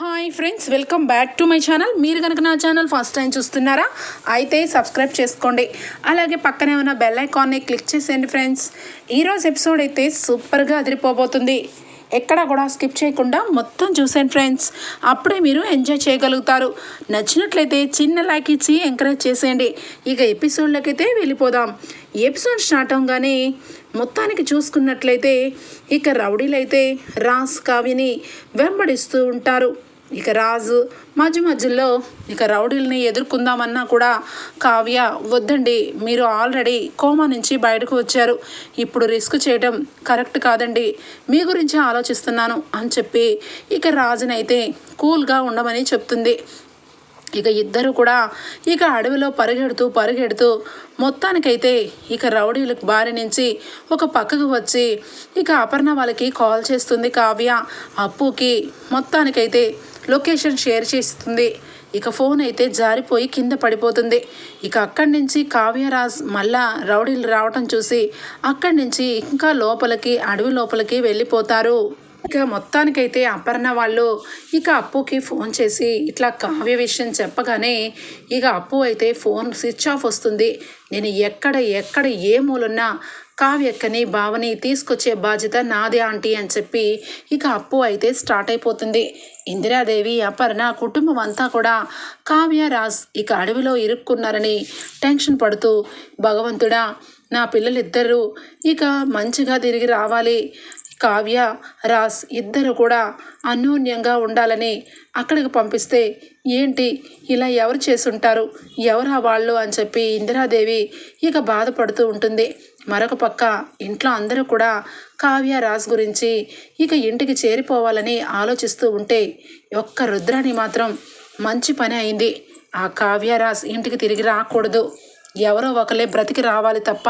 Hi friends welcome back to my channel మీరు కనుక నా ఛానల్ ఫస్ట్ టైం చూస్తున్నారా అయితే సబ్స్క్రైబ్ చేసుకోండి. అలాగే పక్కనే ఉన్న బెల్ ఐకాన్ని క్లిక్ చేసేయండి ఫ్రెండ్స్ ఈరోజు ఎపిసోడ్ అయితే సూపర్గా అదిరిపోబోతుంది. ఎక్కడా కూడా స్కిప్ చేయకుండా మొత్తం చూసేయండి ఫ్రెండ్స్ అప్పుడే మీరు ఎంజాయ్ చేయగలుగుతారు. నచ్చినట్లయితే చిన్న లైక్ ఇచ్చి ఎంకరేజ్ చేసేయండి. ఇక ఎపిసోడ్లకైతే వెళ్ళిపోదాం. ఎపిసోడ్ స్టార్ట్ అవగానే మొత్తానికి చూసుకున్నట్లయితే ఇక రౌడీలైతే రాస్ కావ్యని వెంబడిస్తూ ఉంటారు. ఇక రాజు మధ్య మధ్యలో ఇక రౌడీల్ని ఎదుర్కొందామన్నా కూడా కావ్య వద్దండి మీరు ఆల్రెడీ కోమా నుంచి బయటకు వచ్చారు. ఇప్పుడు రిస్క్ చేయడం కరెక్ట్ కాదండి. మీ గురించి ఆలోచిస్తున్నాను అని చెప్పి ఇక రాజునైతే కూల్గా ఉండమని చెప్తుంది. ఇక ఇద్దరు కూడా ఇక అడవిలో పరిగెడుతూ పరిగెడుతూ మొత్తానికైతే ఇక రౌడీలకు బారి నుంచి ఒక పక్కకు వచ్చి ఇక అపర్ణ వాళ్ళకి కాల్ చేస్తుంది కావ్య. అప్పుకి మొత్తానికైతే లొకేషన్ షేర్ చేస్తుంది. ఇక ఫోన్ అయితే జారిపోయి కింద పడిపోతుంది. ఇక అక్కడి నుంచి కావ్యరాజ్ మళ్ళా రౌడీలు రావటం చూసి అక్కడి నుంచి ఇంకా లోపలికి అడవి లోపలికి వెళ్ళిపోతారు. ఇక మొత్తానికైతే అపర్ణ వాళ్ళు ఇక అప్పుకి ఫోన్ చేసి ఇట్లా కావ్య విషయం చెప్పగానే ఇక అప్పు అయితే ఫోన్ స్విచ్ ఆఫ్ వస్తుంది. నేను ఎక్కడ ఎక్కడ ఏ మూలున్నా కావ్యక్కని భావని తీసుకొచ్చే బాధ్యత నాదే ఆంటీ అని చెప్పి ఇక అప్పు అయితే స్టార్ట్ అయిపోతుంది. ఇందిరాదేవి అపర్ణ కుటుంబం అంతా కూడా కావ్య రాజ్ ఇక అడవిలో ఇరుక్కున్నారని టెన్షన్ పడుతూ భగవంతుడా నా పిల్లలిద్దరూ ఇక మంచిగా తిరిగి రావాలి. కావ్య రాస్ ఇద్దరు కూడా అన్యోన్యంగా ఉండాలని అక్కడికి పంపిస్తే ఏంటి ఇలా ఎవరు చేసుంటారు ఎవరా వాళ్ళు అని చెప్పి ఇందిరాదేవి ఇక బాధపడుతూ ఉంటుంది. మరొక పక్క ఇంట్లో అందరూ కూడా కావ్య రాజ్ గురించి ఇక ఇంటికి చేరిపోవాలని ఆలోచిస్తూ ఉంటే ఒక్క రుద్రాని మాత్రం మంచి పని అయింది. ఆ కావ్యరాజ్ ఇంటికి తిరిగి రాకూడదు. ఎవరో ఒకలే బ్రతికి రావాలి తప్ప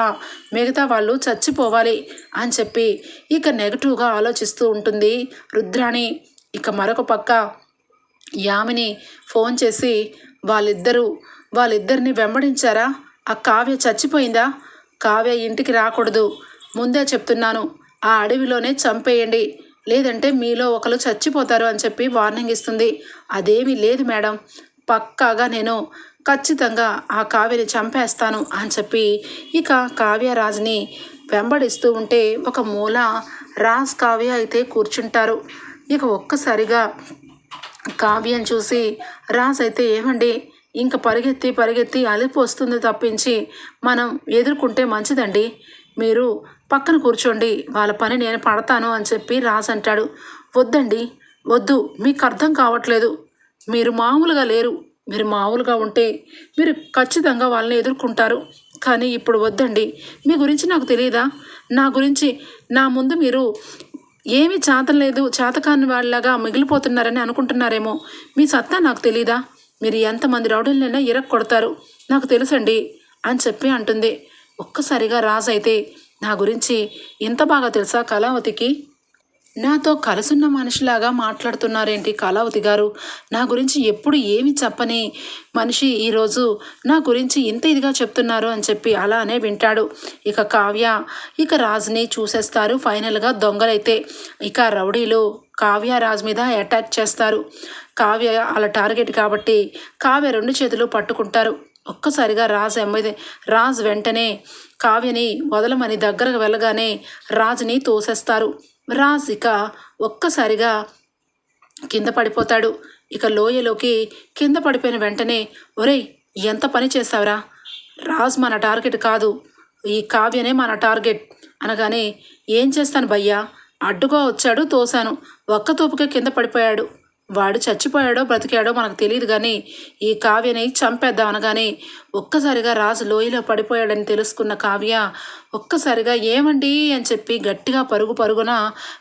మిగతా వాళ్ళు చచ్చిపోవాలి అని చెప్పి ఇక నెగటివ్గా ఆలోచిస్తూ ఉంటుంది రుద్రాణి. ఇక మరొక పక్క యామిని ఫోన్ చేసి వాళ్ళిద్దరూ వాళ్ళిద్దరిని వెంబడించారా? ఆ కావ్య చచ్చిపోయిందా? కావ్య ఇంటికి రాకూడదు. ముందే చెప్తున్నాను ఆ అడవిలోనే చంపేయండి. లేదంటే మీలో ఒకరు చచ్చిపోతారు అని చెప్పి వార్నింగ్ ఇస్తుంది. అదేమీ లేదు మేడం. పక్కాగా నేను ఖచ్చితంగా ఆ కావ్యని చంపేస్తాను అని చెప్పి ఇక కావ్యరాజుని వెంబడిస్తూ ఉంటే ఒక మూల రాజ్ కావ్య అయితే కూర్చుంటారు. ఇక ఒక్కసారిగా కావ్యం చూసి రాజ్ అయితే ఏమండి? ఇంక పరిగెత్తి పరిగెత్తి అలిపి వస్తుంది తప్పించి మనం ఎదుర్కొంటే మంచిదండి. మీరు పక్కన కూర్చోండి వాళ్ళ పని నేను పడతాను అని చెప్పి రాజ్ అంటాడు. వద్దండి వద్దు మీకు అర్థం కావట్లేదు. మీరు మామూలుగా లేరు. మీరు మామూలుగా ఉంటే మీరు ఖచ్చితంగా వాళ్ళని ఎదుర్కొంటారు. కానీ ఇప్పుడు వద్దండి. మీ గురించి నాకు తెలియదా నా గురించి నా ముందు మీరు ఏమీ చేతలేదు చేతకాని వాళ్ళలాగా మిగిలిపోతున్నారని అనుకుంటున్నారేమో. మీ సత్తా నాకు తెలీదా? మీరు ఎంతమంది రౌడీలనైనా ఇరక్ కొడతారు. నాకు తెలుసండి అని చెప్పి అంటుంది. ఒక్కసారిగా రాజు అయితే నా గురించి ఎంత బాగా తెలుసా కళావతికి? నాతో కలుసున్న మనిషిలాగా మాట్లాడుతున్నారేంటి కళావతి గారు? నా గురించి ఎప్పుడు ఏమి చెప్పని మనిషి ఈరోజు నా గురించి ఇంత ఇదిగా చెప్తున్నారు అని చెప్పి అలానే వింటాడు. ఇక కావ్య ఇక రాజుని చూసేస్తారు ఫైనల్గా దొంగలైతే. ఇక రౌడీలు కావ్య రాజు మీద అటాక్ చేస్తారు. కావ్య వాళ్ళ టార్గెట్ కాబట్టి కావ్య రెండు చేతులు పట్టుకుంటారు. ఒక్కసారిగా రాజ్ ఎమ్మెది రాజు వెంటనే కావ్యని వదలమని దగ్గరకు వెళ్ళగానే రాజుని తోసేస్తారు. రాజ్ ఇక ఒక్కసారిగా కింద పడిపోతాడు. ఇక లోయలోకి కింద పడిపోయిన వెంటనే ఒరేయ్ ఎంత పని చేస్తావురా? రాజ్ మన టార్గెట్ కాదు. ఈ కావ్యనే మన టార్గెట్ అనగానే ఏం చేస్తాను భయ్యా? అడ్డుగా వచ్చాడు తోశాను. ఒక్క తోపుకే కింద పడిపోయాడు. వాడు చచ్చిపోయాడో బ్రతికాడో మనకు తెలియదు కానీ ఈ కావ్యని చంపేద్దాం అనగానే ఒక్కసారిగా రాజు లోయలో పడిపోయాడని తెలుసుకున్న కావ్య ఒక్కసారిగా ఏమండి అని చెప్పి గట్టిగా పరుగు పరుగున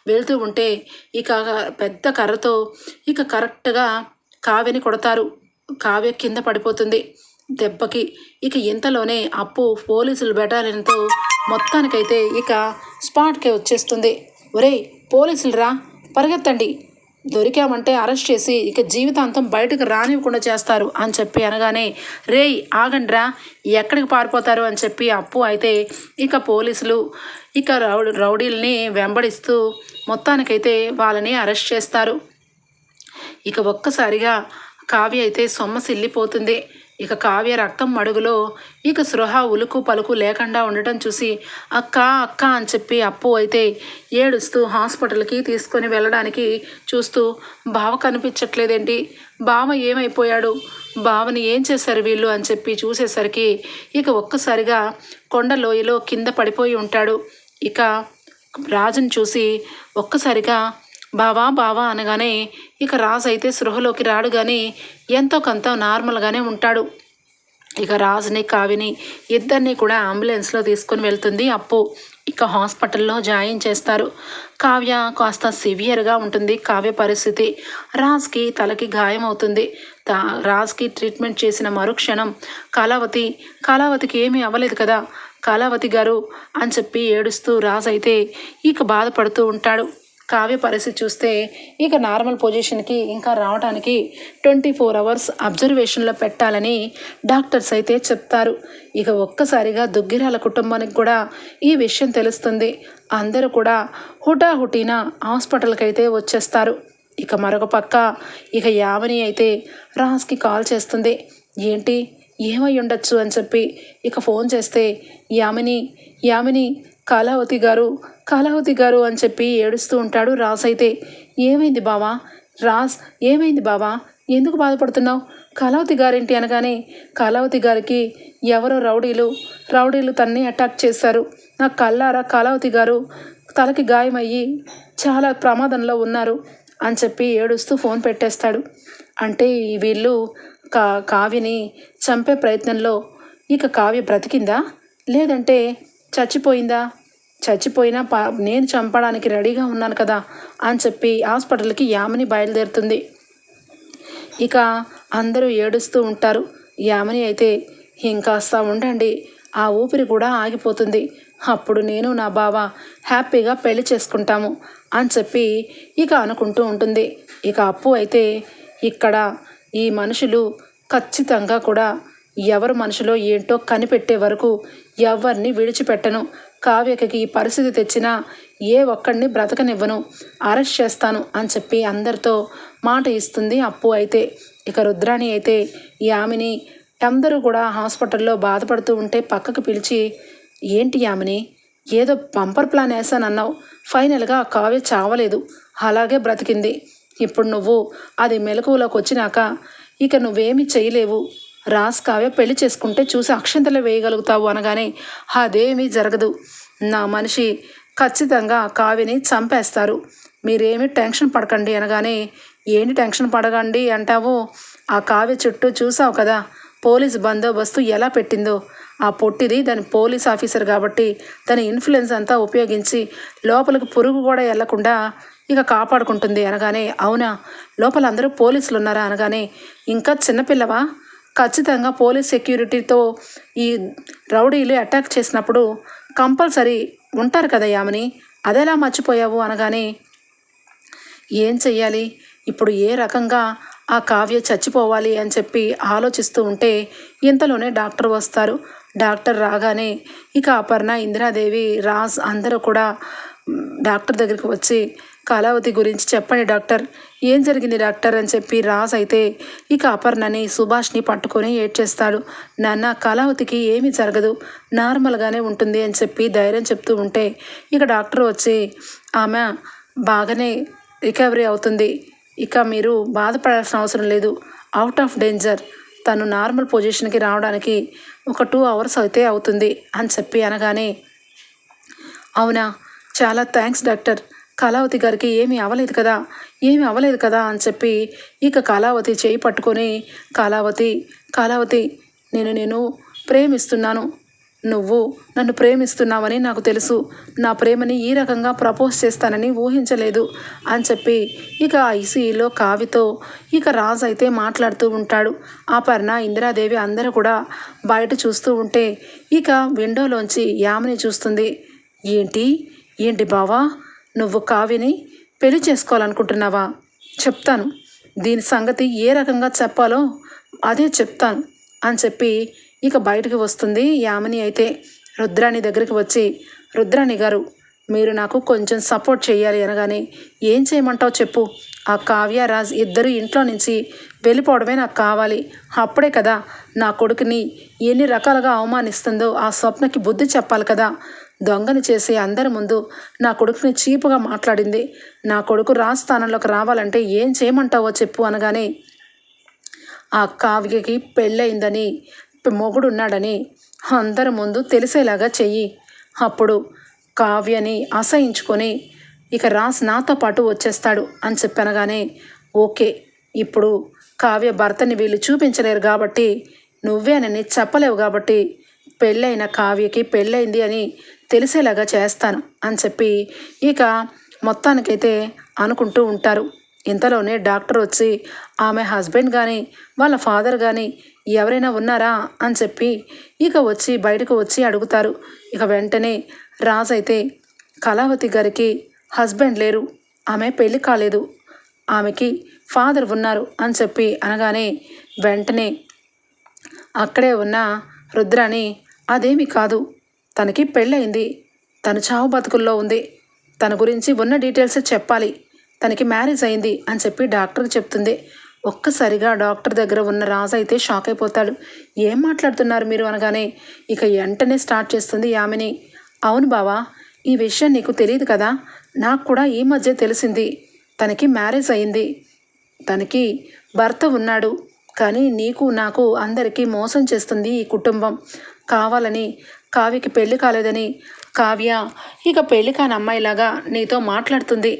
వెళ్తూ ఉంటే ఇక పెద్ద కర్రతో ఇక కరెక్ట్గా కావ్యని కొడతారు. కావ్య కింద పడిపోతుంది. దెబ్బకి ఇక ఇంతలోనే అప్పు పోలీసులు బెటాలియన్తో మొత్తానికైతే ఇక స్పాట్కే వచ్చేస్తుంది. ఒరేయ్ పోలీసులు రా పరిగెత్తండి. దొరికామంటే అరెస్ట్ చేసి ఇక జీవితాంతం బయటకు రానివ్వకుండా చేస్తారు అని చెప్పి అనగానే రేయ్ ఆగండ్రా ఎక్కడికి పారిపోతారు అని చెప్పి అప్పు అయితే ఇక పోలీసులు ఇక రౌడీ రౌడీల్ని వెంబడిస్తూ మొత్తానికైతే వాళ్ళని అరెస్ట్ చేస్తారు. ఇక ఒక్కసారిగా కావ్య అయితే సొమ్మసిల్లిపోతుంది ఇక కావ్య రక్తం మడుగులో ఇక సృహ ఉలుకు పలుకు లేకుండా ఉండటం చూసి అక్క అక్క అని చెప్పి అప్పు అయితే ఏడుస్తూ హాస్పిటల్కి తీసుకొని వెళ్ళడానికి చూస్తూ బావ కనిపించట్లేదేంటి? బావ ఏమైపోయాడు? బావని ఏం చేశారు వీళ్ళు? అని చెప్పి చూసేసరికి ఇక ఒక్కసారిగా కొండ లోయలో కింద పడిపోయి ఉంటాడు. ఇక రాజుని చూసి ఒక్కసారిగా బావా బావా అనగానే ఇక రాజు అయితే సృహలోకి రాడు కానీ ఎంతో కొంత నార్మల్గానే ఉంటాడు. ఇక రాజుని కావిని ఇద్దరిని కూడా అంబులెన్స్లో తీసుకొని వెళ్తుంది అప్పు. ఇక హాస్పిటల్లో జాయిన్ చేస్తారు. కావ్య కాస్త సివియర్గా ఉంటుంది కావ్య పరిస్థితి. రాజ్కి తలకి గాయం అవుతుంది. తా రాజ్కి ట్రీట్మెంట్ చేసిన మరుక్షణం కళావతి కళావతికి ఏమీ అవ్వలేదు కదా కళావతి గారు అని చెప్పి ఏడుస్తూ రాజ్ అయితే ఇక బాధపడుతూ ఉంటాడు. కావ్య పరిస్థితి చూస్తే ఇక నార్మల్ పొజిషన్కి ఇంకా రావడానికి ట్వంటీ ఫోర్ అవర్స్ అబ్జర్వేషన్లో పెట్టాలని డాక్టర్స్ అయితే చెప్తారు. ఇక ఒక్కసారిగా దుగ్గిరాల కుటుంబానికి కూడా ఈ విషయం తెలుస్తుంది. అందరూ కూడా హుటాహుటీన హాస్పిటల్కి అయితే వచ్చేస్తారు. ఇక మరొక పక్క ఇక యావని అయితే రాజ్కి కాల్ చేస్తుంది. ఏంటి? ఏమై ఉండొచ్చు అని చెప్పి ఇక ఫోన్ చేస్తే యామిని యామిని కళావతి గారు కళావతి గారు అని చెప్పి ఏడుస్తూ ఉంటాడు రాజ్ అయితే. ఏమైంది బావా? రాజ్ ఏమైంది బావా? ఎందుకు బాధపడుతున్నావు? కాలావతి గారేంటి అనగానే కళావతి గారికి ఎవరో రౌడీలు రౌడీలు తన్ని అటాక్ చేశారు. నా కళ్ళారా కళావతి గారు? తలకి గాయమయ్యి చాలా ప్రమాదంలో ఉన్నారు అని చెప్పి ఏడుస్తూ ఫోన్ పెట్టేస్తాడు. అంటే వీళ్ళు కా కావ్యని చంపే ప్రయత్నంలో ఇక కావ్య బ్రతికిందా? లేదంటే చచ్చిపోయిందా? చచ్చిపోయినా పా నేను చంపడానికి రెడీగా ఉన్నాను కదా అని చెప్పి హాస్పిటల్కి యామిని బయలుదేరుతుంది. ఇక అందరూ ఏడుస్తూ ఉంటారు. యామిని అయితే ఇంకాస్త ఉండండి ఆ ఊపిరి కూడా ఆగిపోతుంది. అప్పుడు నేను నా బావ హ్యాపీగా పెళ్ళి చేసుకుంటాము అని చెప్పి ఇక అనుకుంటూ ఉంటుంది. ఇక అప్పు అయితే ఇక్కడ ఈ మనుషులు ఖచ్చితంగా కూడా ఎవరు మనుషులో ఏంటో కనిపెట్టే వరకు ఎవరిని విడిచిపెట్టను. కావ్యకి ఈ పరిస్థితి తెచ్చినా ఏ ఒక్కడిని బ్రతకనివ్వను. అరెస్ట్ చేస్తాను అని చెప్పి అందరితో మాట ఇస్తుంది అప్పు అయితే. ఇక రుద్రాణి అయితే ఈ ఆమెని అందరూ కూడా హాస్పిటల్లో బాధపడుతూ ఉంటే పక్కకు పిలిచి ఏంటి యామిని ఏదో బంపర్ ప్లాన్ వేసానన్నావు ఫైనల్గా ఆ కావ్య చావలేదు. అలాగే బ్రతికింది. ఇప్పుడు నువ్వు అది మెలకువలోకి వచ్చినాక ఇక నువ్వేమి చేయలేవు. రాస్ కావ్య పెళ్ళి చేసుకుంటే చూసి అక్షంతలు వేయగలుగుతావు అనగానే అదేమీ జరగదు. నా మనిషి ఖచ్చితంగా కావ్యని చంపేస్తారు. మీరేమీ టెన్షన్ పడకండి అనగానే ఏంటి టెన్షన్ పడకండి అంటావు? ఆ కావ్య చుట్టూ చూసావు కదా పోలీస్ బందోబస్తు ఎలా పెట్టిందో? ఆ పొట్టిది దాని పోలీస్ ఆఫీసర్ కాబట్టి దాని ఇన్ఫ్లుయెన్స్ అంతా ఉపయోగించి లోపలికి పురుగు కూడా వెళ్ళకుండా ఇక కాపాడుకుంటుంది అనగానే అవునా? లోపల అందరూ పోలీసులు ఉన్నారా అనగానే ఇంకా చిన్నపిల్లవా ఖచ్చితంగా పోలీస్ సెక్యూరిటీతో ఈ రౌడీలు అటాక్ చేసినప్పుడు కంపల్సరీ ఉంటారు కదా యామని? అదెలా మర్చిపోయావు అనగానే ఏం చెయ్యాలి? ఇప్పుడు ఏ రకంగా ఆ కావ్య చచ్చిపోవాలి? అని చెప్పి ఆలోచిస్తూ ఉంటే ఇంతలోనే డాక్టర్ వస్తారు. డాక్టర్ రాగానే ఇక అపర్ణ ఇందిరాదేవి రాజ్ అందరూ కూడా డాక్టర్ దగ్గరికి వచ్చి కళావతి గురించి చెప్పండి డాక్టర్. ఏం జరిగింది డాక్టర్ అని చెప్పి రాజ్ అయితే ఇక అపర్ణని సుభాష్ని పట్టుకొని ఏడ్చేస్తాడు. నాన్న కళావతికి ఏమీ జరగదు. నార్మల్గానే ఉంటుంది అని చెప్పి ధైర్యం చెప్తూ ఉంటే ఇక డాక్టర్ వచ్చి ఆమె బాగానే రికవరీ అవుతుంది. ఇక మీరు బాధపడాల్సిన అవసరం లేదు. Out of danger. తను నార్మల్ పొజిషన్కి రావడానికి ఒక టూ అవర్స్ అయితే అవుతుంది అని చెప్పి అనగానే అవునా? చాలా థ్యాంక్స్ డాక్టర్. కళావతి గారికి ఏమీ అవ్వలేదు కదా? ఏమీ అవ్వలేదు కదా అని చెప్పి ఇక కళావతి చేయి పట్టుకొని కళావతి కళావతి నేను నేను ప్రేమిస్తున్నాను. నువ్వు నన్ను ప్రేమిస్తున్నావని నాకు తెలుసు. నా ప్రేమని ఈ రకంగా ప్రపోజ్ చేస్తానని ఊహించలేదు అని చెప్పి ఇక ఐసీఈలో కావితో ఇక రాజు అయితే మాట్లాడుతూ ఉంటాడు. ఆ అపర్ణ ఇందిరాదేవి అందరూ కూడా బయట చూస్తూ ఉంటే ఇక విండోలోంచి యామిని చూస్తుంది. ఏంటి? ఏంటి బావా? నువ్వు కావ్యని పెళ్ళి చేసుకోవాలనుకుంటున్నావా? చెప్తాను. దీని సంగతి ఏ రకంగా చెప్పాలో అదే చెప్తాను అని చెప్పి ఇక బయటకు వస్తుంది యామిని అయితే. రుద్రాణి దగ్గరికి వచ్చి రుద్రాణి గారు మీరు నాకు కొంచెం సపోర్ట్ చేయాలి అనగానే ఏం చేయమంటావు చెప్పు. ఆ కావ్య రాజ్ ఇద్దరు ఇంట్లో నుంచి వెళ్ళిపోవడమే నాకు కావాలి. అప్పుడే కదా నా కొడుకుని ఎన్ని రకాలుగా అవమానిస్తుందో ఆ స్వప్నకి బుద్ధి చెప్పాలి కదా. దొంగని చేసి అందరి ముందు నా కొడుకుని చీపుగా మాట్లాడింది. నా కొడుకు రాజస్థానంలోకి రావాలంటే ఏం చేయమంటావో చెప్పు అనగానే ఆ కావ్యకి పెళ్ళయిందని మొగుడున్నాడని అందరి ముందు తెలిసేలాగా చెయ్యి అప్పుడు కావ్యని అసహించుకొని ఇక రాస్ నాతో పాటు వచ్చేస్తాడు అని చెప్పనగానే ఓకే ఇప్పుడు కావ్య భర్తని వీళ్ళు చూపించలేరు కాబట్టి నువ్వేనని చెప్పలేవు కాబట్టి పెళ్ళైన కావ్యకి పెళ్ళైంది అని తెలిసేలాగా చేస్తాను అని చెప్పి ఇక మొత్తానికైతే అనుకుంటూ ఉంటారు. ఇంతలోనే డాక్టర్ వచ్చి ఆమె హస్బెండ్ కానీ వాళ్ళ ఫాదర్ కానీ ఎవరైనా ఉన్నారా? అని చెప్పి ఇక వచ్చి బయటకు వచ్చి అడుగుతారు. ఇక వెంటనే రాజ్ అయితే కళావతి గారికి హస్బెండ్ లేరు. ఆమె పెళ్ళి కాలేదు. ఆమెకి ఫాదర్ ఉన్నారు అని చెప్పి అనగానే వెంటనే అక్కడే ఉన్న రుద్రాని అదేమి కాదు. తనకి పెళ్ళయింది. తను చావు బతుకుల్లో ఉంది. తన గురించి ఉన్న డీటెయిల్స్ చెప్పాలి. తనకి మ్యారేజ్ అయింది అని చెప్పి డాక్టర్ చెప్తుంది. ఒక్కసారిగా డాక్టర్ దగ్గర ఉన్న రాజు అయితే షాక్ అయిపోతాడు. ఏం మాట్లాడుతున్నారు మీరు అనగానే ఇక వెంటనే స్టార్ట్ చేస్తుంది యామిని. అవును బావా ఈ విషయం నీకు తెలియదు కదా? నాకు కూడా ఈ మధ్య తెలిసింది. తనకి మ్యారేజ్ అయింది. తనకి భర్త ఉన్నాడు. కానీ నీకు నాకు అందరికీ మోసం చేస్తుంది ఈ కుటుంబం. కావాలని కావ్యకి పెళ్ళి కాలేదని. కావ్య ఇక పెళ్ళి కాని అమ్మాయిలాగా నీతో మాట్లాడుతుంది.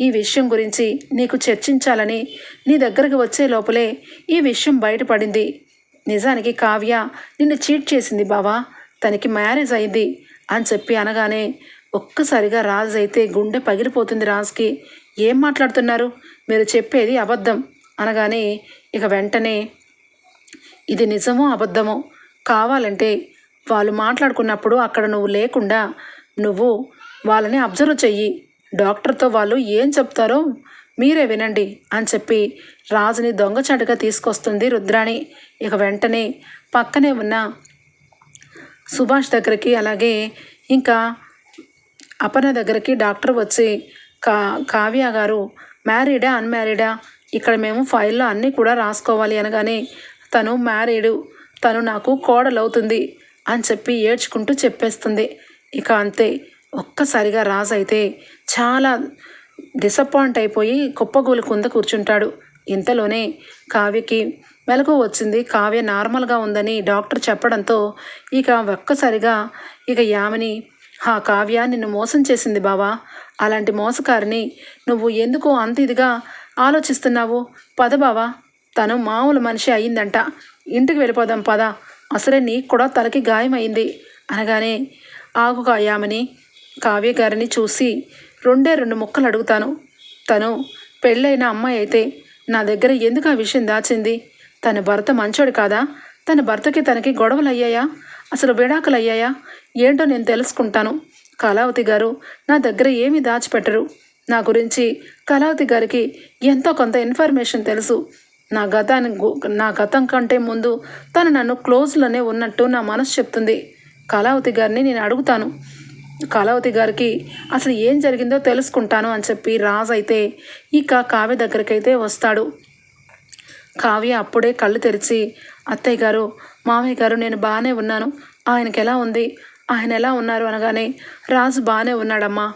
ఈ విషయం గురించి నీకు చర్చించాలని నీ దగ్గరకు వచ్చే లోపలే ఈ విషయం బయటపడింది. నిజానికి కావ్య నిన్ను చీట్ చేసింది బావా. తనకి మ్యారేజ్ అయింది అని చెప్పి అనగానే ఒక్కసారిగా రాజు అయితే గుండె పగిలిపోతుంది రాజుకి. ఏం మాట్లాడుతున్నారు? మీరు చెప్పేది అబద్ధం అనగానే ఇక వెంటనే ఇది నిజమో అబద్ధమో కావాలంటే వాళ్ళు మాట్లాడుకున్నప్పుడు అక్కడ నువ్వు లేకుండా నువ్వు వాళ్ళని అబ్జర్వ్ చెయ్యి. డాక్టర్తో వాళ్ళు ఏం చెప్తారో మీరే వినండి అని చెప్పి రాజుని దొంగచాటుగా తీసుకొస్తుంది రుద్రాణి. ఇక వెంటనే పక్కనే ఉన్న సుభాష్ దగ్గరికి అలాగే ఇంకా అపర్ణ దగ్గరికి డాక్టర్ వచ్చి కా కావ్య గారు మ్యారీడా అన్మ్యారీడా? ఇక్కడ మేము ఫైల్లో అన్నీ కూడా రాసుకోవాలి అనగానే తను మ్యారీడు. తను నాకు కోడలవుతుంది. అని చెప్పి ఏడ్చుకుంటూ చెప్పేస్తుంది. ఇక అంతే. ఒక్కసారిగా రాజు అయితే చాలా డిసప్పాయింట్ అయిపోయి కుప్పగూలు కింద కూర్చుంటాడు. ఇంతలోనే కావ్యకి మెలకు వచ్చింది. కావ్య నార్మల్గా ఉందని డాక్టర్ చెప్పడంతో ఇక ఒక్కసారిగా ఇక యామిని ఆ కావ్య నిన్ను మోసం చేసింది బావా. అలాంటి మోసకారిని నువ్వు ఎందుకు అంత ఇదిగా ఆలోచిస్తున్నావు? పద బావా. తను మామూలు మనిషి అయ్యిందంట ఇంటికి వెళ్ళిపోదాం పద. అసలే నీకు కూడా తలకి గాయమైంది? అనగానే ఆగు గాయామని కావ్య గారిని చూసి రెండే రెండు ముక్కలు అడుగుతాను. తను పెళ్ళైన అమ్మాయి అయితే నా దగ్గర ఎందుకు ఆ విషయం దాచింది? తన భర్త మంచోడు కాదా? తన భర్తకి తనకి గొడవలు అయ్యాయా అసలు విడాకులు అయ్యాయా ఏంటో నేను తెలుసుకుంటాను. కళావతి గారు నా దగ్గర ఏమీ దాచిపెట్టరు. నా గురించి కళావతి గారికి ఎంతో కొంత ఇన్ఫర్మేషన్ తెలుసు. నా గతాన్ని నా గతం కంటే ముందు తను నన్ను క్లోజ్లోనే ఉన్నట్టు నా మనసు చెప్తుంది. కళావతి గారిని నేను అడుగుతాను. కళావతి గారికి అసలు ఏం జరిగిందో తెలుసుకుంటాను అని చెప్పి రాజు అయితే ఇక కావ్య దగ్గరకైతే వస్తాడు. కావ్య అప్పుడే కళ్ళు తెరిచి అత్తయ్య గారు మామయ్య గారు నేను బాగానే ఉన్నాను. ఆయనకి ఎలా ఉంది? ఆయన ఎలా ఉన్నారు? అనగానే రాజు బాగానే ఉన్నాడమ్మా.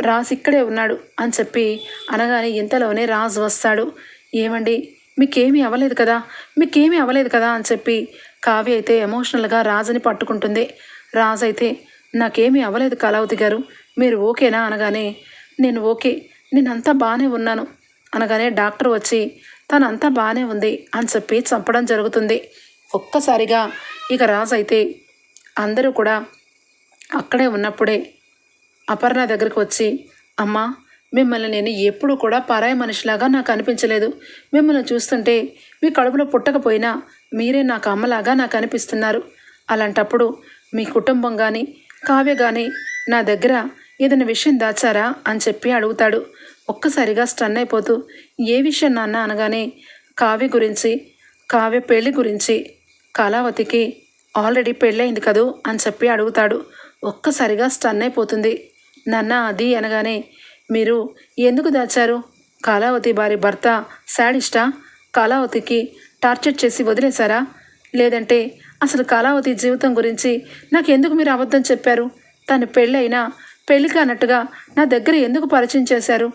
రాజు ఇక్కడే ఉన్నాడు అని చెప్పి అనగానే ఇంతలోనే రాజు వస్తాడు. ఏమండి? మీకేమీ అవ్వలేదు కదా? మీకేమీ అవ్వలేదు కదా? అని చెప్పి కావ్య అయితే ఎమోషనల్గా రాజుని పట్టుకుంటుంది. రాజు అయితే నాకేమీ అవ్వలేదు కళావతి గారు. మీరు ఓకేనా? అనగానే నేను ఓకే. నేనంతా బాగానే ఉన్నాను. అనగానే డాక్టర్ వచ్చి తనంతా బాగానే ఉంది అని చెప్పి చంపడం జరుగుతుంది. ఒక్కసారిగా ఇక రాజు అయితే అందరూ కూడా అక్కడే ఉన్నప్పుడే అపర్ణ దగ్గరికి వచ్చి అమ్మా మిమ్మల్ని నేను ఎప్పుడూ కూడా పరాయి మనిషిలాగా నాకు అనిపించలేదు. మిమ్మల్ని చూస్తుంటే మీ కడుపులో పుట్టకపోయినా మీరే నాకు అమ్మలాగా నాకు అనిపిస్తున్నారు. అలాంటప్పుడు మీ కుటుంబం కానీ కావ్య కానీ నా దగ్గర ఏదైనా విషయం దాచారా అని చెప్పి అడుగుతాడు. ఒక్కసారిగా స్టన్ అయిపోతూ ఏ విషయం నాన్న అనగానే కావ్య గురించి కావ్య పెళ్ళి గురించి కళావతికి ఆల్రెడీ పెళ్ళయింది కదూ అని చెప్పి అడుగుతాడు. ఒక్కసారిగా స్టన్ అయిపోతుంది. నాన్న అది అనగానే మీరు ఎందుకు దాచారు? కళావతి భార్య భర్త శాడిస్టా కళావతికి టార్చర్ చేసి వదిలేశారా? లేదంటే అసలు కళావతి జీవితం గురించి నాకు ఎందుకు మీరు అబద్ధం చెప్పారు? తను పెళ్ళైనా పెళ్ళి కానట్టుగా నా దగ్గర ఎందుకు పరిచయం చేశారు?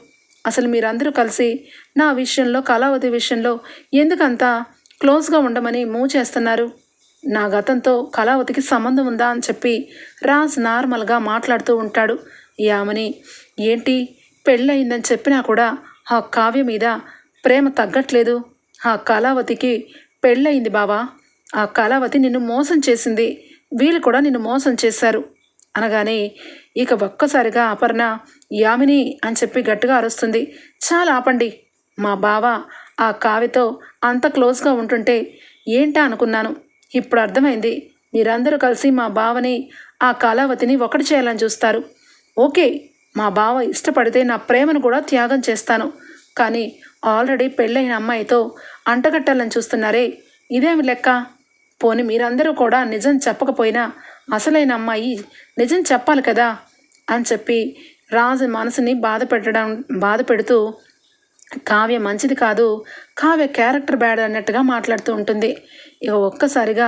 అసలు మీరందరూ కలిసి నా విషయంలో కళావతి విషయంలో ఎందుకంత క్లోజ్గా ఉండమని మూవ్ చేస్తున్నారు? నా గతంతో కళావతికి సంబంధం ఉందా అని చెప్పి రాజ్ నార్మల్గా మాట్లాడుతూ ఉంటాడు. యామని ఏంటి? పెళ్ళయిందని చెప్పినా కూడా ఆ కావ్య మీద ప్రేమ తగ్గట్లేదు. ఆ కళావతికి పెళ్ళయింది బావా. ఆ కళావతి నిన్ను మోసం చేసింది. వీళ్ళు కూడా నిన్ను మోసం చేశారు. అనగానే ఇక ఒక్కసారిగా అపర్ణ యామిని అని చెప్పి గట్టిగా అరుస్తుంది. చాలా ఆపండి. మా బావ ఆ కావ్యతో అంత క్లోజ్గా ఉంటుంటే ఏంటా అనుకున్నాను. ఇప్పుడు అర్థమైంది. మీరందరూ కలిసి మా బావని ఆ కళావతిని ఒకటి చేయాలని చూస్తారు. ఓకే మా బావ ఇష్టపడితే నా ప్రేమను కూడా త్యాగం చేస్తాను. కానీ ఆల్రెడీ పెళ్ళైన అమ్మాయితో అంటగట్టాలని చూస్తున్నారే ఇదేమి లెక్క? పోని మీరందరూ కూడా నిజం చెప్పకపోయినా అసలైన అమ్మాయి నిజం చెప్పాలి కదా? అని చెప్పి రాజు మనసుని బాధ పెట్టడం బాధ పెడుతూ కావ్య మంచిది కాదు కావ్య క్యారెక్టర్ బ్యాడ్ అన్నట్టుగా మాట్లాడుతూ ఉంటుంది. ఇక ఒక్కసారిగా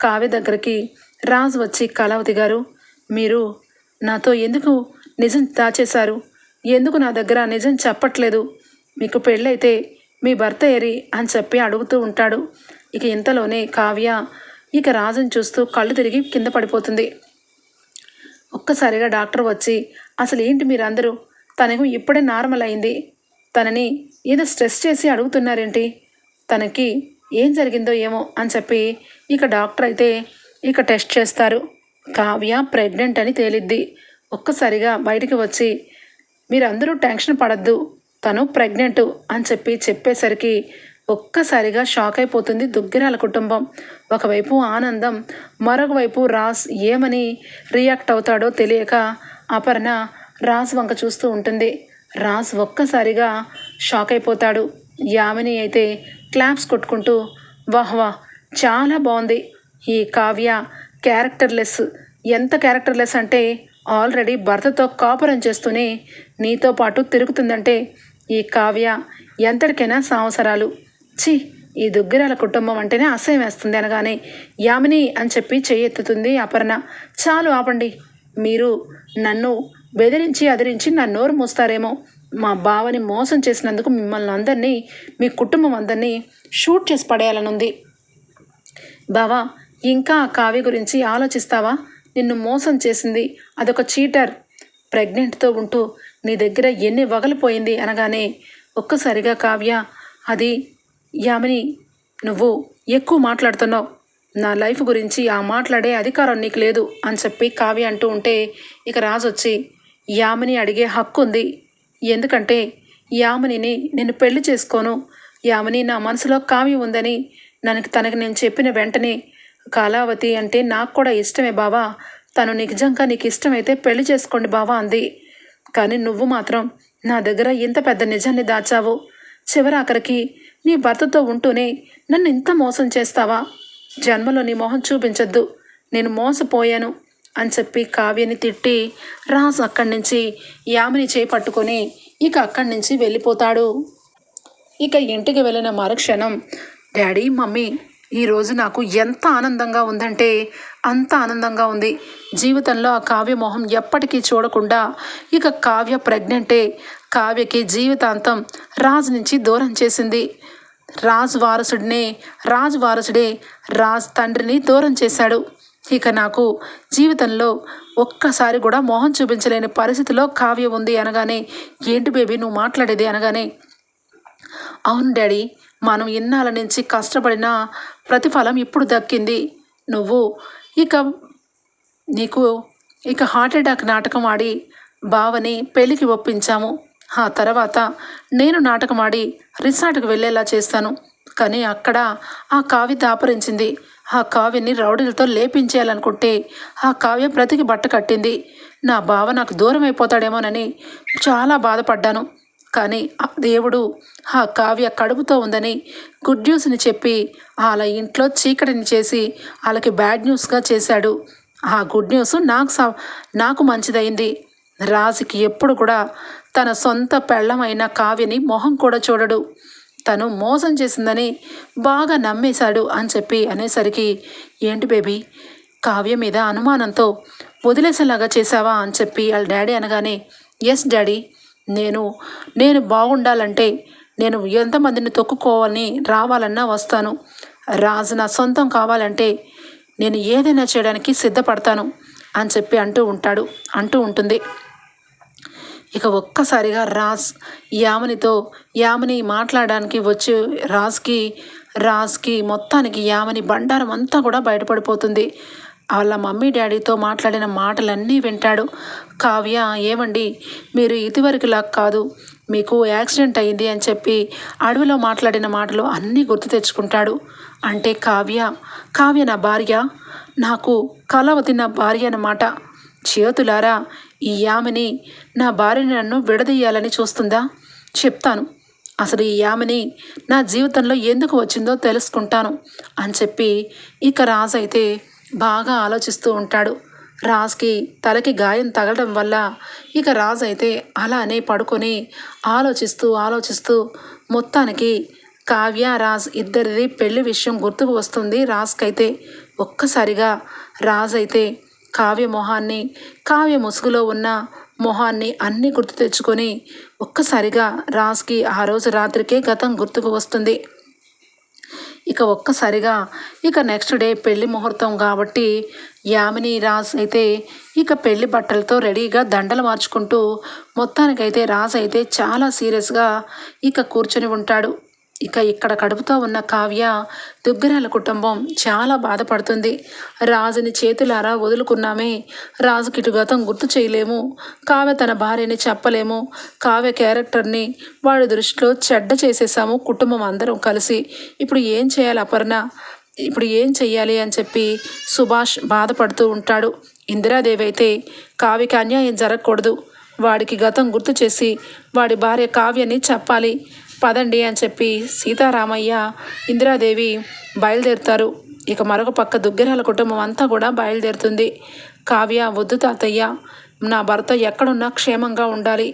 కావ్య దగ్గరికి రాజు వచ్చి కళావతి గారు మీరు నాతో ఎందుకు నిజం దాచేశారు. ఎందుకు నా దగ్గర నిజం చెప్పట్లేదు? మీకు పెళ్ళైతే మీ భర్త ఏరి అని చెప్పి అడుగుతూ ఉంటాడు. ఇక ఇంతలోనే కావ్య ఇక రాజుని చూస్తూ కళ్ళు తిరిగి కింద పడిపోతుంది. ఒక్కసారిగా డాక్టర్ వచ్చి అసలు ఏంటి మీరందరూ? తనకు ఇప్పుడే నార్మల్ అయింది. తనని ఏదో స్ట్రెస్ చేసి అడుగుతున్నారేంటి? తనకి ఏం జరిగిందో ఏమో అని చెప్పి ఇక డాక్టర్ అయితే ఇక టెస్ట్ చేస్తారు. కావ్య ప్రెగ్నెంట్ అని తేలిద్ది. ఒక్కసారిగా బయటికి వచ్చి మీరందరూ టెన్షన్ పడద్దు తను ప్రెగ్నెంట్ అని చెప్పి చెప్పేసరికి ఒక్కసారిగా షాక్ అయిపోతుంది దుగ్గిరాల కుటుంబం. ఒకవైపు ఆనందం మరొకవైపు రాస్ ఏమని రియాక్ట్ అవుతాడో తెలియక అపర్ణ రాస్ వంక చూస్తూ ఉంటుంది. రాస్ ఒక్కసారిగా షాక్ అయిపోతాడు. యామిని అయితే క్లాప్స్ కొట్టుకుంటూ వాహ్ వాహ్ చాలా బాగుంది. ఈ కావ్య క్యారెక్టర్లెస్. ఎంత క్యారెక్టర్లెస్ అంటే ఆల్రెడీ భర్తతో కాపురం చేస్తూనే నీతో పాటు తిరుగుతుందంటే ఈ కావ్య ఎంతటికైనా సంవత్సరాలు ఛీ ఈ దుగ్గిరాల కుటుంబం అంటేనే అసహ్యం వేస్తుంది అనగానే యామిని అని చెప్పి చేయెత్తుతుంది అపర్ణ. చాలు ఆపండి. మీరు నన్ను బెదిరించి అదిరించి నా నోరు మూస్తారేమో. మా బావని మోసం చేసినందుకు మిమ్మల్ని అందరినీ మీ కుటుంబం అందరినీ షూట్ చేసి పడేయాలనుంది. బావా ఇంకా ఆ కావ్య గురించి ఆలోచిస్తావా? నిన్ను మోసం చేసింది. అదొక చీటర్. ప్రెగ్నెంట్తో ఉంటూ నీ దగ్గర ఎన్ని వగలిపోయింది అనగానే ఒక్కసారిగా కావ్య అది యామిని నువ్వు ఎక్కువ మాట్లాడుతున్నావు. నా లైఫ్ గురించి ఆ మాట్లాడే అధికారం నీకు లేదు అని చెప్పి కావ్య అంటూ ఉంటే ఇక రాజు వచ్చి యామిని అడిగే హక్కు ఉంది. ఎందుకంటే యామినిని నేను పెళ్ళి చేసుకోను. యామిని నా మనసులో కావ్య ఉందని నన్ను తనకి నేను చెప్పిన వెంటనే కళావతి అంటే నాకు కూడా ఇష్టమే బావా. తను నిజంగా నీకు ఇష్టమైతే పెళ్ళి చేసుకోండి బావా అంది. కానీ నువ్వు మాత్రం నా దగ్గర ఇంత పెద్ద నిజాన్ని దాచావు. చివరాఖరికి నీ భర్తతో ఉంటూనే నన్ను ఇంత మోసం చేస్తావా? జన్మలో నీ మొహం చూపించొద్దు. నేను మోసపోయాను అని చెప్పి కావ్యని తిట్టి రాజు అక్కడి నుంచి యామిని చేపట్టుకొని ఇక అక్కడి నుంచి వెళ్ళిపోతాడు. ఇక ఇంటికి వెళ్ళిన మరుక్షణం డాడీ మమ్మీ ఈరోజు నాకు ఎంత ఆనందంగా ఉందంటే అంత ఆనందంగా ఉంది. జీవితంలో ఆ కావ్య మొహం ఎప్పటికీ చూడకుండా ఇక కావ్య ప్రెగ్నెంటే కావ్యకి జీవితాంతం రాజు నుంచి దూరం చేసింది. రాజు వారసుడినే రాజు వారసుడే రాజ్ తండ్రిని దూరం చేశాడు. ఇక నాకు జీవితంలో ఒక్కసారి కూడా మొహం చూపించలేని పరిస్థితిలో కావ్య ఉంది అనగానే ఏంటి బేబీ నువ్వు మాట్లాడేది? అనగానే అవును డాడీ మనం ఇన్నాళ్ళ నుంచి కష్టపడిన ప్రతిఫలం ఇప్పుడు దక్కింది? నువ్వు ఇక నీకు ఇక హార్ట్ అటాక్ నాటకం ఆడి బావని పెళ్ళికి ఒప్పించాము. ఆ తర్వాత నేను నాటకం ఆడి రిసార్ట్కి వెళ్ళేలా చేస్తాను. కానీ అక్కడ ఆ కావ్య దాపరించింది. ఆ కావ్యని రౌడీలతో లేపించేయాలనుకుంటే ఆ కావ్య బ్రతికి బట్ట కట్టింది. నా బావ నాకు దూరం అయిపోతాడేమోనని చాలా బాధపడ్డాను. కానీ ఆ దేవుడు ఆ కావ్య కడుపుతో ఉందని గుడ్ న్యూస్ని చెప్పి వాళ్ళ ఇంట్లో చీకటిని చేసి వాళ్ళకి బ్యాడ్ న్యూస్గా చేశాడు. ఆ గుడ్ న్యూస్ నాకు స నాకు మంచిదైంది రాజుకి ఎప్పుడు కూడా తన సొంత పెళ్ళమైన కావ్యని మొహం కూడా చూడడు. తను మోసం చేసిందని బాగా నమ్మేశాడు అని చెప్పి అనేసరికి ఏంటి బేబీ కావ్య మీద అనుమానంతో వదిలేసేలాగా చేశావా? అని చెప్పి వాళ్ళ డాడీ అనగానే ఎస్ డాడీ. నేను నేను బాగుండాలంటే నేను ఎంతమందిని తొక్కుకోవాలని రావాలన్నా వస్తాను. రాజు నా సొంతం కావాలంటే నేను ఏదైనా చేయడానికి సిద్ధపడతాను అని చెప్పి అంటూ ఉంటాడు అంటూ ఉంటుంది. ఇక ఒక్కసారిగా రాజ్ యామనితో యామని మాట్లాడడానికి వచ్చి రాజ్కి రాజ్కి మొత్తానికి యామని బండారం అంతా కూడా బయటపడిపోతుంది. వాళ్ళ మమ్మీ డాడీతో మాట్లాడిన మాటలన్నీ వింటాడు. కావ్య ఏమండి? మీరు ఇదివరకులా కాదు. మీకు యాక్సిడెంట్ అయింది అని చెప్పి అడవిలో మాట్లాడిన మాటలు అన్నీ గుర్తు తెచ్చుకుంటాడు. అంటే కావ్య. కావ్య నా భార్య. నాకు కలవతి నా భార్య అన్నమాట. చేతులారా ఈ యామిని నా భార్యని నన్ను విడదీయాలని చూస్తుందా? చెప్తాను. అసలు ఈ యామిని నా జీవితంలో ఎందుకు వచ్చిందో తెలుసుకుంటాను అని చెప్పి ఇక రాజు అయితే బాగా ఆలోచిస్తూ ఉంటాడు. రాజ్కి తలకి గాయం తగలడం వల్ల ఇక రాజు అయితే అలానే పడుకొని ఆలోచిస్తూ ఆలోచిస్తూ మొత్తానికి కావ్య రాజ్ ఇద్దరిది పెళ్ళి విషయం గుర్తుకు వస్తుంది. రాజ్కైతే ఒక్కసారిగా రాజ్ అయితే కావ్య మొహాన్ని కావ్య ముసుగులో ఉన్న మొహాన్ని అన్నీ గుర్తు తెచ్చుకొని ఒక్కసారిగా రాజ్కి ఆ రోజు రాత్రికే గతం గుర్తుకు వస్తుంది. ఇక ఒక్కసారిగా ఇక నెక్స్ట్ డే పెళ్ళి ముహూర్తం కాబట్టి యామిని రాజ్ అయితే ఇక పెళ్ళి బట్టలతో రెడీగా దండలు మార్చుకుంటూ మొత్తానికైతే రాజ్ అయితే చాలా సీరియస్గా ఇక కూర్చొని ఉంటాడు. ఇక ఇక్కడ కడుపుతో ఉన్న కావ్య దుగ్గరాల కుటుంబం చాలా బాధపడుతుంది. రాజుని చేతులారా వదులుకున్నామే. రాజుకి ఇటు గుర్తు చేయలేము. కావ్య తన భార్యని చెప్పలేము. కావ్య క్యారెక్టర్ని వాడి దృష్టిలో చెడ్డ చేసేసాము. కుటుంబం అందరం కలిసి. ఇప్పుడు ఏం చేయాలి అపర్ణ? ఇప్పుడు ఏం చెయ్యాలి అని చెప్పి సుభాష్ బాధపడుతూ ఉంటాడు. ఇందిరాదేవి అయితే కావ్యకి అన్యాయం జరగకూడదు. వాడికి గతం గుర్తు చేసి వాడి భార్య కావ్యని చెప్పాలి. పదండి అని చెప్పి సీతారామయ్య ఇందిరాదేవి బయలుదేరుతారు. ఇక మరొక పక్క దుగ్గరాల కుటుంబం అంతా కూడా బయలుదేరుతుంది. కావ్య వద్దు తాతయ్య నా భర్త ఎక్కడున్నా క్షేమంగా ఉండాలి.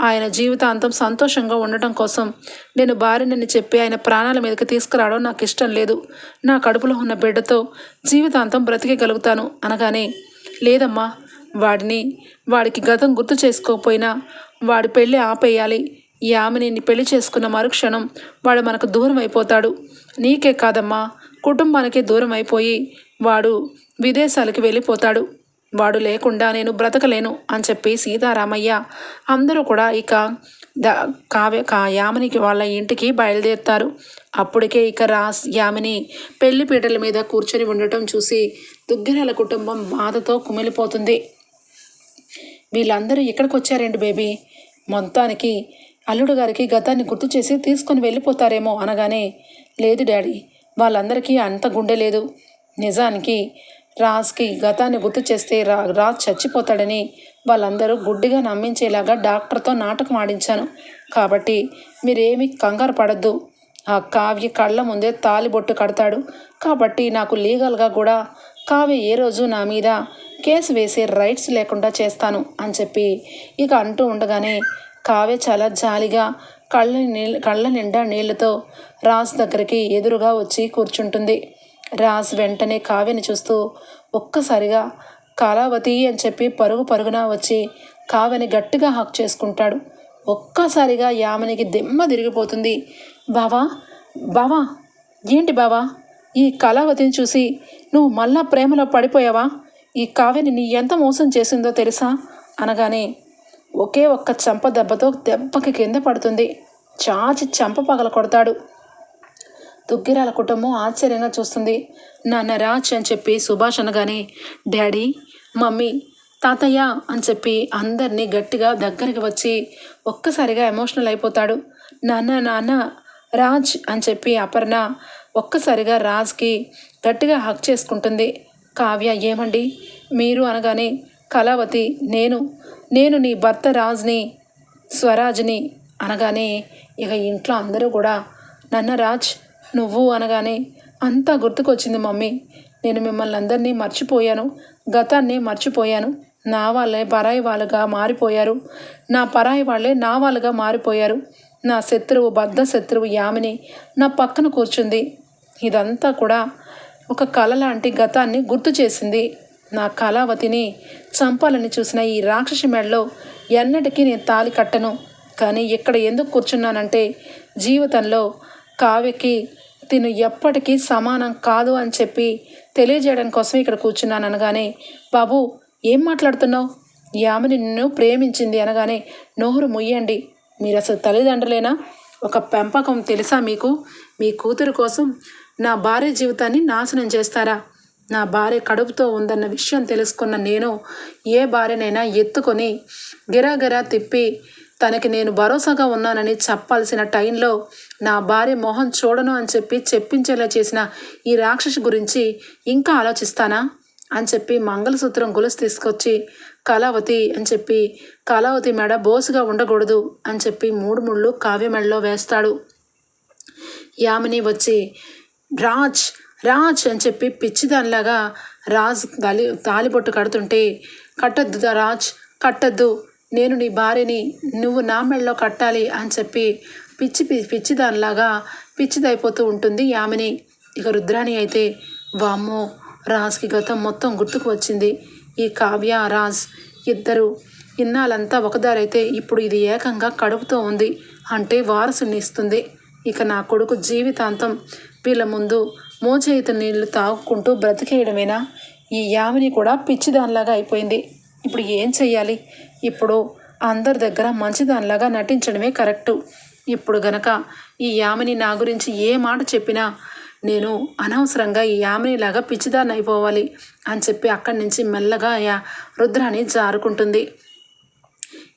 ఆయన జీవితాంతం సంతోషంగా ఉండటం కోసం నేను భార్యనని చెప్పి ఆయన ప్రాణాల మీదకి తీసుకురావడం నాకు ఇష్టం లేదు. నా కడుపులో ఉన్న బిడ్డతో జీవితాంతం బ్రతికగలుగుతాను అనగానే లేదమ్మా వాడిని వాడికి గతం గుర్తు చేసుకోకపోయినా వాడి పెళ్ళి ఆపేయాలి. ఈ పెళ్ళి చేసుకున్న మరుక్షణం వాడు మనకు దూరం అయిపోతాడు. నీకే కాదమ్మా కుటుంబానికి దూరం అయిపోయి వాడు విదేశాలకి వెళ్ళిపోతాడు. వాడు లేకుండా నేను బ్రతకలేను అని చెప్పి సీతారామయ్య అందరూ కూడా ఇక ద కావ్య కా యామినికి వాళ్ళ ఇంటికి బయలుదేరుతారు. అప్పటికే ఇక రాస్ యామిని పెళ్ళి పీటల మీద కూర్చొని ఉండటం చూసి దుగ్గరాల కుటుంబం బాధతో కుమిలిపోతుంది. వీళ్ళందరూ ఇక్కడికి వచ్చారండి బేబీ? మొత్తానికి అల్లుడు గారికి గతాన్ని గుర్తు చేసి తీసుకొని వెళ్ళిపోతారేమో అనగానే లేదు డాడీ వాళ్ళందరికీ అంత గుండె లేదు. నిజానికి రాజ్కి గతాన్ని గుర్తు చేస్తే రా రాజ్ చచ్చిపోతాడని వాళ్ళందరూ గుడ్డిగా నమ్మించేలాగా డాక్టర్తో నాటకం ఆడించాను. కాబట్టి మీరేమీ కంగారు పడద్దు. ఆ కావ్య కళ్ళ ముందే తాలిబొట్టు కడతాడు. కాబట్టి నాకు లీగల్గా కూడా కావ్య ఏ రోజు నా మీద కేసు వేసే రైట్స్ లేకుండా చేస్తాను అని చెప్పి ఇక అంటూ ఉండగానే కావ్య చాలా జాలిగా కళ్ళ నీళ్ళ కళ్ళ నిండా నీళ్ళతో రాజ్ దగ్గరికి ఎదురుగా వచ్చి కూర్చుంటుంది. రాజ్ వెంటనే కావ్యని చూస్తూ ఒక్కసారిగా కళావతి అని చెప్పి పరుగు పరుగున వచ్చి కావ్యని గట్టిగా హక్ చేసుకుంటాడు. ఒక్కసారిగా యామనికి దిమ్మ తిరిగిపోతుంది. బావా బావా ఏంటి బావా? ఈ కళావతిని చూసి నువ్వు మళ్ళా ప్రేమలో పడిపోయావా? ఈ కావ్యని నీ ఎంత మోసం చేసిందో తెలుసా? అనగానే ఒకే ఒక్క చెంప దెబ్బతో దెబ్బకి కింద పడుతుంది. చాచి చెంప పగల కొడతాడు దుగ్గిరాల కుటుంబం ఆశ్చర్యంగా చూస్తుంది. నాన్న రాజ్ అని చెప్పి సుభాష్ అనగానే డాడీ మమ్మీ తాతయ్య అని చెప్పి అందరినీ గట్టిగా దగ్గరికి వచ్చి ఒక్కసారిగా ఎమోషనల్ అయిపోతాడు. నాన్న నాన్న రాజ్ అని చెప్పి అపర్ణ ఒక్కసారిగా రాజ్కి గట్టిగా హక్ చేసుకుంటుంది. కావ్య ఏమండి? మీరు అనగానే కళావతి నేను నేను నీ భర్త రాజ్ని స్వరాజ్ని అనగానే ఇక ఇంట్లో అందరూ కూడా నన్న రాజ్ నువ్వు అనగానే అంతా గుర్తుకొచ్చింది మమ్మీ. నేను మిమ్మల్ని అందరినీ మర్చిపోయాను. గతాన్ని మర్చిపోయాను. నా వాళ్ళే పరాయి వాళ్ళుగా మారిపోయారు. నా పరాయి వాళ్ళే నా వాళ్ళుగా మారిపోయారు. నా శత్రువు బద్ధ శత్రువు యామిని నా పక్కన కూర్చుంది. ఇదంతా కూడా ఒక కళ లాంటి గతాన్ని గుర్తు చేసింది. నా కళావతిని చంపాలని చూసిన ఈ రాక్షసి మెడలో ఎన్నటికీ నేను తాలి కట్టను. కానీ ఇక్కడ ఎందుకు కూర్చున్నానంటే జీవితంలో కావ్యకి తిను ఎప్పటికీ సమానం కాదు అని చెప్పి తెలియజేయడం కోసం ఇక్కడ కూర్చున్నాను అనగానే బాబు ఏం మాట్లాడుతున్నావు? యామిని నిన్ను ప్రేమించింది అనగానే నోరు ముయ్యండి. మీరు అసలు తల్లిదండ్రులేనా? ఒక పెంపకం తెలుసా మీకు? మీ కూతురు కోసం నా భార్య జీవితాన్ని నాశనం చేస్తారా? నా భార్య కడుపుతో ఉందన్న విషయం తెలుసుకున్న నేను ఏ భార్యనైనా ఎత్తుకొని గిరాగిరా తిప్పి తనకి నేను భరోసాగా ఉన్నానని చెప్పాల్సిన టైంలో నా భార్య మొహం చూడను అని చెప్పి చెప్పించేలా చేసిన ఈ రాక్షసి గురించి ఇంకా ఆలోచిస్తానా? అని చెప్పి మంగళసూత్రం గొలుసు తీసుకొచ్చి కళావతి అని చెప్పి కళావతి మెడ బోసుగా ఉండకూడదు అని చెప్పి మూడు ముళ్ళు కావ్యమెడలో వేస్తాడు. యామిని వచ్చి రాజ్ రాజ్ అని చెప్పి పిచ్చిదానిలాగా రాజ్ తాలి తాలిబొట్టు కడుతుంటే కట్టద్దు దా రాజ్ కట్టద్దు నేను నీ భార్యని నువ్వు నా మెడలో కట్టాలి అని చెప్పి పిచ్చి పిచ్చిదానిలాగా పిచ్చిదైపోతూ ఉంటుంది యామిని. ఇక రుద్రాణి అయితే వామ్మో రాజ్కి గతం మొత్తం గుర్తుకు వచ్చింది. ఈ కావ్య రాజ్ ఇద్దరు ఇన్నాళ్ళంతా ఒకదారైతే ఇప్పుడు ఇది ఏకంగా కడుపుతో ఉంది అంటే వారసుని ఇస్తుంది. ఇక నా కొడుకు జీవితాంతం వీళ్ళ ముందు మోచేత నీళ్ళు తాగుకుంటూ బ్రతికేయడమేనా? ఈ యామిని కూడా పిచ్చిదానిలాగా అయిపోయింది. ఇప్పుడు ఏం చెయ్యాలి? ఇప్పుడు అందరి దగ్గర మంచిదానిలాగా నటించడమే కరెక్టు. ఇప్పుడు గనక ఈ యామిని నా గురించి ఏ మాట చెప్పినా నేను అనవసరంగా ఈ యామినిలాగా పిచ్చిదాన్ని అయిపోవాలి అని చెప్పి అక్కడి నుంచి మెల్లగా యా రుద్రాని జారుకుంటుంది.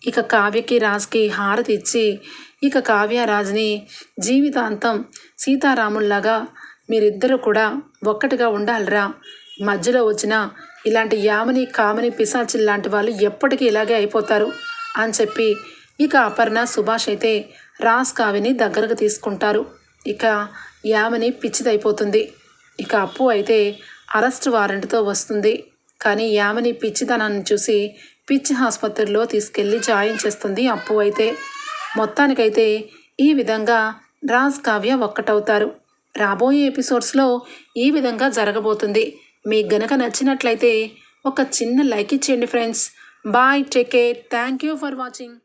ఇక కావ్యకి రాజ్కి హారతి ఇచ్చి ఇక కావ్యరాజుని జీవితాంతం సీతారాముల్లాగా మీరిద్దరూ కూడా ఒక్కటిగా ఉండాలిరా. మధ్యలో వచ్చిన ఇలాంటి యామని కామని పిశాచిల్ లాంటి వాళ్ళు ఎప్పటికీ ఇలాగే అయిపోతారు అని చెప్పి ఇక అపర్ణ సుభాష్ అయితే రాజ్ కావ్యని దగ్గరకు తీసుకుంటారు. ఇక యామని పిచ్చిదైపోతుంది. ఇక అప్పు అయితే అరెస్ట్ వారెంట్తో వస్తుంది. కానీ యామని పిచ్చితనాన్ని చూసి పిచ్చి ఆసుపత్రిలో తీసుకెళ్ళి జాయిన్ చేస్తుంది అప్పు అయితే. మొత్తానికైతే ఈ విధంగా రాజ్ కావ్య ఒక్కటవుతారు. రాబోయే ఎపిసోడ్స్లో ఈ విధంగా జరగబోతుంది. మీకు గనక నచ్చినట్లయితే ఒక చిన్న లైక్ ఇచ్చేయండి friends. Bye take care. Thank you for watching.